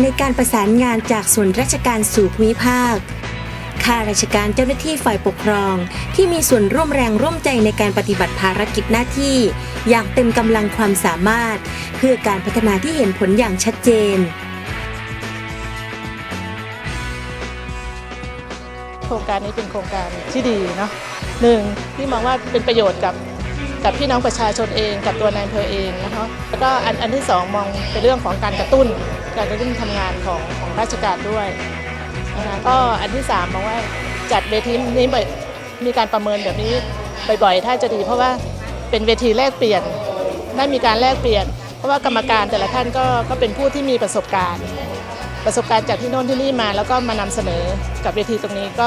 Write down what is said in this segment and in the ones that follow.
ในการประสานงานจากส่วนราชการสู่ภูมิภาคข้าราชการเจ้าหน้าที่ฝ่ายปกครอง ที่มีส่วนร่วมแรงร่วมใจในการปฏิบัติภารกิจหน้าที่ อย่างเต็มกำลังความสามารถ เพื่อการพัฒนาที่เห็นผลอย่างชัดเจน โครงการนี้เป็นโครงการที่ดีเนาะหนึ่งที่มองว่าเป็นประโยชน์กับ กับพี่น้องประชาชนเองกับตัวนายอำเภอเองนะคะแล้วก็อันอันที่สองมองเป็นเรื่องของการกระตุ้นการกระตุ้นทำงานของของราชการด้วยนะคะก็อันที่สามมองว่าจัดเวทีนี้มีการประเมินแบบนี้บ่อยๆ ถ้าจะดีเพราะว่าเป็นเวทีแลกเปลี่ยนได้มีการแลกเปลี่ยน เพราะว่ากรรมการแต่ละท่านก็ก็เป็นผู้ที่มีประสบการณ์ ประสบการณ์จากที่โน่นที่นี่มา แล้วก็มานำเสนอกับเวทีตรงนี้ก็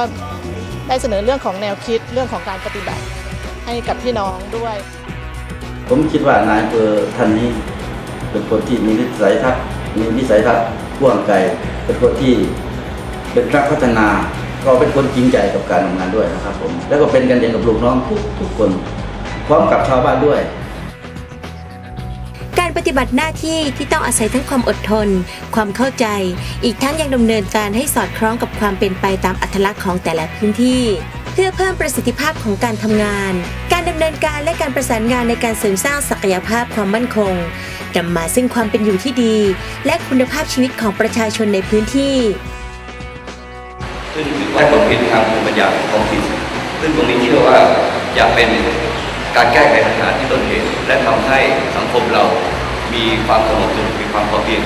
ได้เสนอเรื่องของแนวคิดเรื่องของการปฏิบัติ ให้กับพี่น้องด้วย ผมคิดว่านายอำเภอท่านนี้ เป็นคนที่มีวิสัยทัศน์มีวิสัยทัศน์กว้างไกลเป็นคนที่เป็นนักพัฒนาก็เป็นคนจริงใจกับการทำงานด้วยนะครับผมแล้วก็เป็นกันเองกับลูกน้องทุกทุกคน พร้อมกับชาวบ้านด้วย การปฏิบัติหน้าที่ที่ต้องอาศัยทั้งความอดทน ความเข้าใจ อีกทั้งยังดำเนินการให้สอดคล้องกับความเป็นไปตามอัตลักษณ์ของแต่ละพื้นที่ เพื่อเพิ่มประสิทธิภาพของการทำงาน การดำเนินการและการประสานงานในการเสริมสร้างศักยภาพความมั่นคงนำมาซึ่งความเป็นอยู่ที่ดี และคุณภาพชีวิตของประชาชนในพื้นที่ซึ่งถือว่าความผิดทางภูมิปัญญาของท้องถิ่นซึ่งตรงนี้เชื่อว่าจะเป็นการแก้ไขปัญหาที่ต้นเหตุและทำให้สังคมเรามีความสงบสุขมีความพอเพียง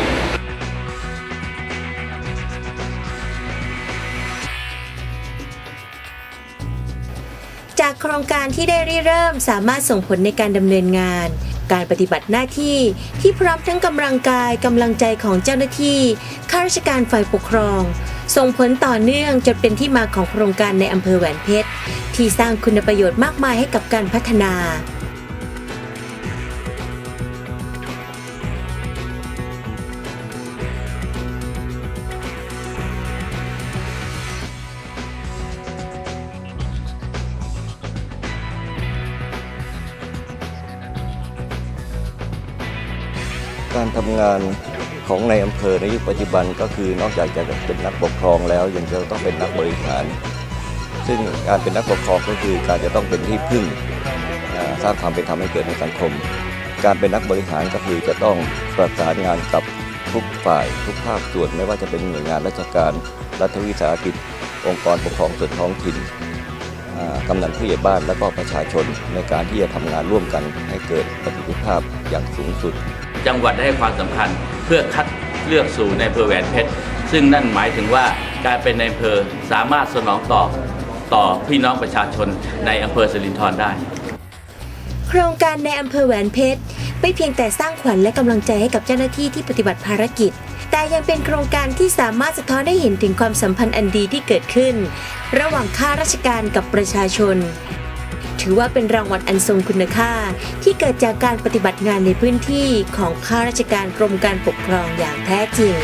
ากโครงการที่ได้ริเริ่มสามารถส่งผลในการดำเนินงาน การปฏิบัติหน้าที่ที่พร้อมทั้งกำลังกายกำลังใจของเจ้าหน้าที่ข้าราชการฝ่ายปกครอง ส่งผลต่อเนื่องจนเป็นที่มาของโครงการในอำเภอแหวนเพชร ที่สร้างคุณประโยชน์มากมายให้กับการพัฒนา การทำงานของในอำเภอในยุคปัจจุบันก็คือนอกจากจะเป็นนักปกครองแล้วยังจะต้องเป็นนักบริหาร ซึ่งการเป็นนักปกครองก็คือการจะต้องเป็นที่พึ่งสร้างความเป็นธรรมให้เกิดในสังคม การเป็นนักบริหารก็คือจะต้องประสานงานกับทุกฝ่ายทุกภาคส่วนไม่ว่าจะเป็นหน่วยงานราชการ รัฐวิสาหกิจ องค์กรปกครองส่วนท้องถิ่นกำนันผู้ใหญ่บ้านและก็ประชาชนในการที่จะทำงานร่วมกันให้เกิดประสิทธิภาพอย่างสูงสุด จังหวัดได้ให้ความสำคัญเพื่อคัดเลือกสู่ในอำเภอแหวนเพชร ซึ่งนั่นหมายถึงว่าการเป็นในอำเภอสามารถสนองตอบต่อพี่น้องประชาชนในอำเภอสิรินธรได้ โครงการในอำเภอแหวนเพชรไม่เพียงแต่สร้างขวัญและกำลังใจให้กับเจ้าหน้าที่ที่ปฏิบัติภารกิจ แต่ยังเป็นโครงการที่สามารถสะท้อนให้เห็นถึงความสัมพันธ์อันดีที่เกิดขึ้น ระหว่างข้าราชการกับประชาชน ถือว่าเป็นรางวัลอันทรงคุณค่า ที่เกิดจากการปฏิบัติงานในพื้นที่ของข้าราชการกรมการปกครองอย่างแท้จริง